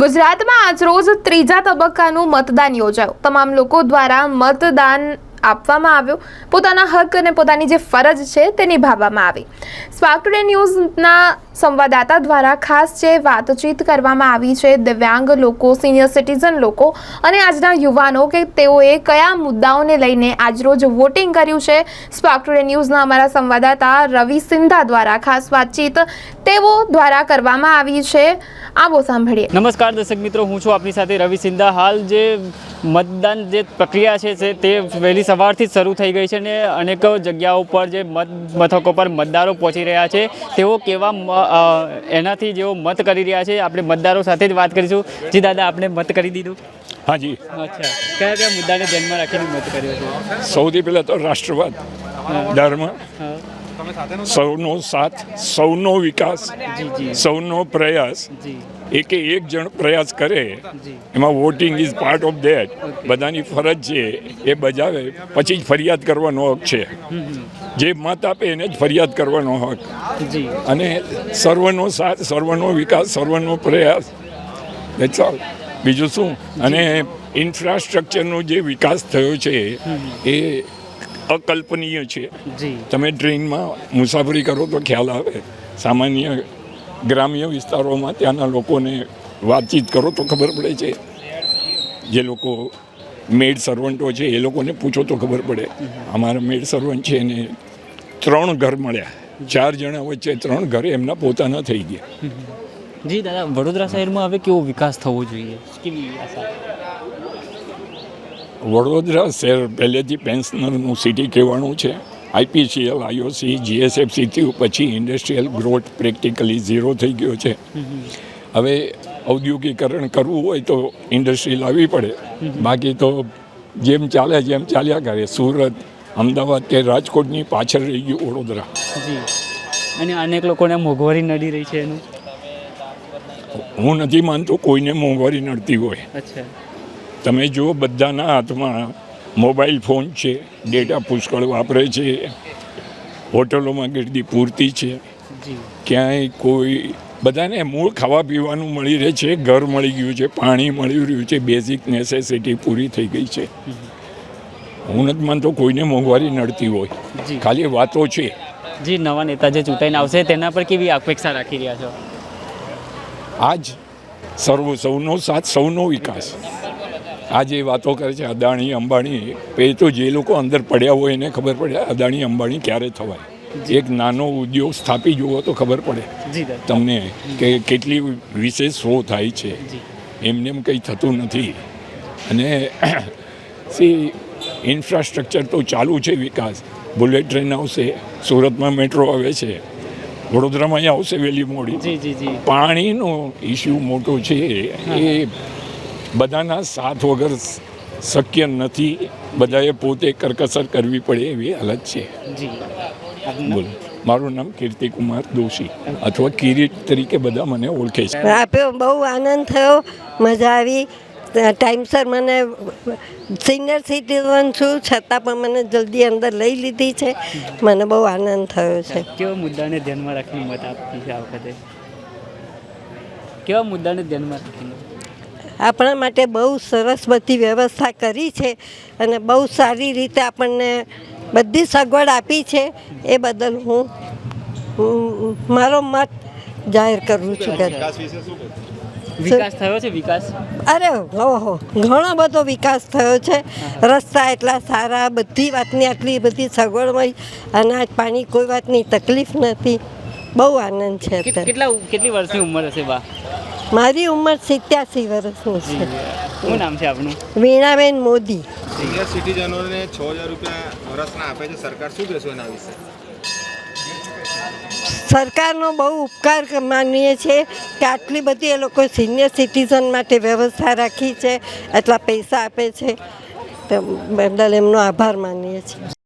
ગુજરાતમાં આજરોજ ત્રીજા તબક્કાનું મતદાન યોજાયું. તમામ લોકો દ્વારા મતદાન આપવામાં આવ્યું. પોતાના હક અને પોતાની જે ફરજ છે તે નિભાવવામાં આવી. સ્પાર્ક ટુડે ન્યૂઝના સંવાદદાતા દ્વારા ખાસ જે વાતચીત કરવામાં આવી છે, દિવ્યાંગ લોકો સિનિયર સિટીઝન લોકો અને આજના યુવાનો કે તેઓએ કયા મુદ્દાઓને લઈને આજરોજ વોટિંગ કર્યું છે? સ્પાર્ક ટુડે ન્યૂઝના અમારા સંવાદદાતા રવિ સિંધા દ્વારા ખાસ વાતચીત તેઓ દ્વારા કરવામાં આવી છે. આવો સાંભળીએ. નમસ્કાર દર્શક મિત્રો, હું છું આપની સાથે રવિ સિંધા. હાલ જે મતદાન જે પ્રક્રિયા છે તે વહેલી સવારથી જ શરૂ થઈ ગઈ છે અને અનેક જગ્યાઓ પર જે મત મથકો પર મતદારો પહોંચી રહ્યા છે. તેઓ કેવા એનાથી જેઓ મત કરી રહ્યા છે આપણે મતદારો સાથે જ વાત કરીશું. જી દાદા આપણે મત કરી દીધું? હાજી. અચ્છા. કયા કયા મુદ્દાને ધ્યાનમાં રાખીને મત કર્યો છે? સૌથી પહેલાં તો રાષ્ટ્રવાદ ધર્મ સૌનો સાથ સૌનો વિકાસ જી જી. સૌનો પ્રયાસ. એકે એક જણ પ્રયાસ કરે એમાં voting is part of that બધાની ફરજ છે એ બજાવે. પછી જ ફરિયાદ કરવાનો હક છે. જે મત આપે એને જ ફરિયાદ કરવાનો હક. અને સર્વનો સાથ સર્વનો વિકાસ સર્વનો પ્રયાસ. All. બીજું શું? અને ઇન્ફ્રાસ્ટ્રક્ચરનો જે વિકાસ થયો છે એ અકલ્પનીય છે. તમે ટ્રેનમાં મુસાફરી કરો તો ખ્યાલ આવે. સામાન્ય ગ્રામ્ય વિસ્તારોમાં ત્યાંના લોકોને વાતચીત કરો તો ખબર પડે છે. જે લોકો મેડ સર્વન્ટો છે એ લોકોને પૂછો તો ખબર પડે. અમારા મેડ સર્વન્ટ છે એને ત્રણ ઘર મળ્યા. ચાર જણા વચ્ચે ત્રણ ઘર એમના પોતાના થઈ ગયા. જી દાદા વડોદરા શહેરમાં હવે કેવો વિકાસ થવો જોઈએ? વડોદરા શહેર પહેલેથી પેન્શનરનું સિટી કહેવાનું છે. આઈપીસીએલ આઈઓસી જીએસએફસીથી પછી ઇન્ડસ્ટ્રીયલ ગ્રોથ પ્રેક્ટિકલી ઝીરો થઈ ગયો છે. હવે ઔદ્યોગિકરણ કરવું હોય તો ઇન્ડસ્ટ્રી લાવવી પડે. બાકી તો જેમ ચાલે જેમ ચાલ્યા કરે સુરત અમદાવાદ કે રાજકોટની પાછળ રહી ગયું વડોદરા. અને અનેક લોકોને મોંઘવારી નડી રહી છે એનું? હું નથી માનતો કોઈને મોંઘવારી નડતી હોય. તમે જુઓ બધાના હાથમાં મોબાઈલ ફોન છે ડેટા પુષ્કળ વાપરે છે હોટલોમાં ગીર્દી પૂરતી છે. ક્યાંય કોઈ બધાને મૂળ ખાવા પીવાનું મળી રહે છે ઘર મળી ગયું છે પાણી મળી રહ્યું છે બેઝિક નેસેસિટી પૂરી થઈ ગઈ છે. હું નથી માનતો કોઈને મોંઘવારી નડતી હોય. ખાલી વાતો છે. જી નવા નેતા જે ચૂંટાઈને આવશે તેના પર કેવી અપેક્ષા રાખી રહ્યા છો? આજ સર્વ સૌનો સાથ સૌનો વિકાસ. આ જે વાતો કરે છે અદાણી અંબાણી એ તો જે લોકો અંદર પડ્યા હોય એને ખબર પડે અદાણી અંબાણી ક્યારે થવાય? એક નાનો ઉદ્યોગ સ્થાપી જુઓ તો ખબર પડે. તમને કે કેટલી વિશેષ શો થાય છે. એમને એમ કંઈ થતું નથી. અને સી ઇન્ફ્રાસ્ટ્રક્ચર તો ચાલુ છે વિકાસ. બુલેટ ટ્રેન આવશે સુરતમાં મેટ્રો આવે છે. વડોદરામાં આવશે વહેલી મોડી. પાણીનો ઇસ્યુ મોટો છે. એ બધાના સાથ વગર શક્ય નથી. બધાએ પોતે કરકસર કરવી પડે એવી હાલત છે? બોલો. મારું નામ કીર્તિકુમાર દોશી અથવા કિરીટ તરીકે બધા મને ઓળખે છે. આપ્યો બહુ આનંદ થયો મજા આવી. ટાઈમસર મને સિનિયર સિટીઝન છું છતાં પણ મને જલ્દી અંદર લઈ લીધી છે. મને બહુ આનંદ થયો છે. કેવા મુદ્દાને ધ્યાનમાં રાખીને મત આપી છે આ વખતે? કેવા મુદ્દાને ધ્યાનમાં રાખીને? આપણા માટે બહુ સરસ બધી વ્યવસ્થા કરી છે અને બહુ સારી રીતે આપણને બધી સગવડ આપી છે. એ બદલ હું હું મારો મત જાહેર કરું છું કે વિકાસ થયો છે વિકાસ? અરે ઓહો ઘણો બધો વિકાસ થયો છે. રસ્તા એટલા સારા બધી વાતની આટલી બધી સગવડ મળી અનાજ પાણી કોઈ વાતની તકલીફ નથી. બહુ આનંદ છે અત્યારે. કેટલા કેટલી વર્ષની ઉંમર હશે બા? મારી ઉંમર સિત્યાસી વર્ષની છે. શું નામ છે આપનું? વીણાબેન મોદી. સિનિયર સિટીઝનોને છ હજાર રૂપિયા વર્ષના આપે છે. સરકાર શું કહેશો એના વિશે? સરકારનો બહુ ઉપકાર માનીએ છીએ કે આટલી બધી એ લોકો સિનિયર સિટીઝન માટે વ્યવસ્થા રાખી છે એટલા પૈસા આપે છે. તો બદલ એમનો આભાર માનીએ છીએ.